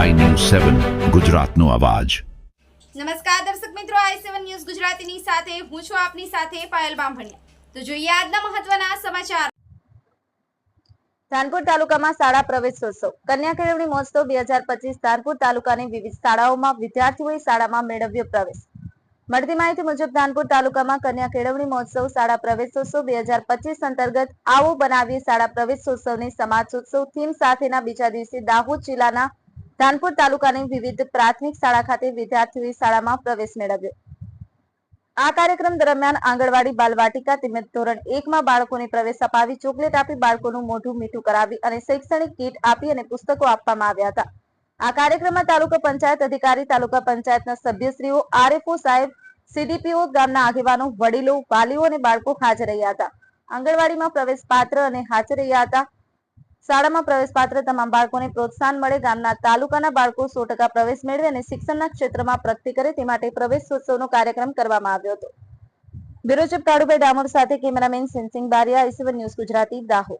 સેવન ગુજરાતનો અવાજ. નમસ્કાર દર્શક મિત્રો આઈ સેવન ન્યૂઝ ગુજરાતીની સાથે હું છું આપની સાથે પાયલ બામભણિયા. તો જોઈએ આજના મહત્વના સમાચાર. ધાનપુર તાલુકામાં શાળા પ્રવેશોત્સવ. કન્યા કેળવણી મહોત્સવ બે હજાર પચીસ ધાનપુર તાલુકાની વિવિધ શાળાઓમાં વિદ્યાર્થીઓએ શાળામાં મેળવ્યો પ્રવેશ. મળતી માહિતી મુજબ ધાનપુર તાલુકામાં કન્યા કેળવણી મહોત્સવ શાળા પ્રવેશોત્સવ બે હજાર પચીસ અંતર્ગત આવો બનાવીએ શાળા પ્રવેશોત્સવની સમાજોત્સવ થીમ સાથેના બીજા દિવસે દાહોદ જિલ્લાના ધાનપુર તાલુકાની વિવિધ પ્રાથમિક શાળા ખાતે વિદ્યાર્થીઓએ શાળામાં પ્રવેશ મેળવ્યો. આ કાર્યક્રમ દરમિયાન આંગણવાડી બાલવાટિકા તેમજ ધોરણ એકમાં બાળકોને પ્રવેશ અપાવી ચોકલેટ આપી બાળકોનું મોઢું મીઠું કરાવી અને શૈક્ષણિક કીટ આપી અને પુસ્તકો આપવામાં આવ્યા હતા. આ કાર્યક્રમમાં તાલુકા પંચાયત અધિકારી, તાલુકા પંચાયતના સભ્યશ્રીઓ, આરએફઓ સાહેબ, સીડીપીઓ ગામના આગેવાનો, વડીલો, વાલીઓ અને બાળકો હાજર રહ્યા હતા. આંગણવાડીમાં પ્રવેશ પાત્ર અને હાજર રહ્યા હતા. શાળામાં પ્રવેશ પાત્ર તમામ બાળકોને પ્રોત્સાહન મળે, ગામના તાલુકાના બાળકો સો ટકા પ્રવેશ મેળવે અને શિક્ષણના ક્ષેત્રમાં પ્રગતિ કરે તે માટે પ્રવેશોત્સવનો કાર્યક્રમ કરવામાં આવ્યો હતો. બ્યુરો ચીફ કાળુભાઈ ડામોર સાથે કેમેરામેન સિંહસિંહ બારિયા ઈસીવન ન્યૂઝ ગુજરાતી, દાહોદ.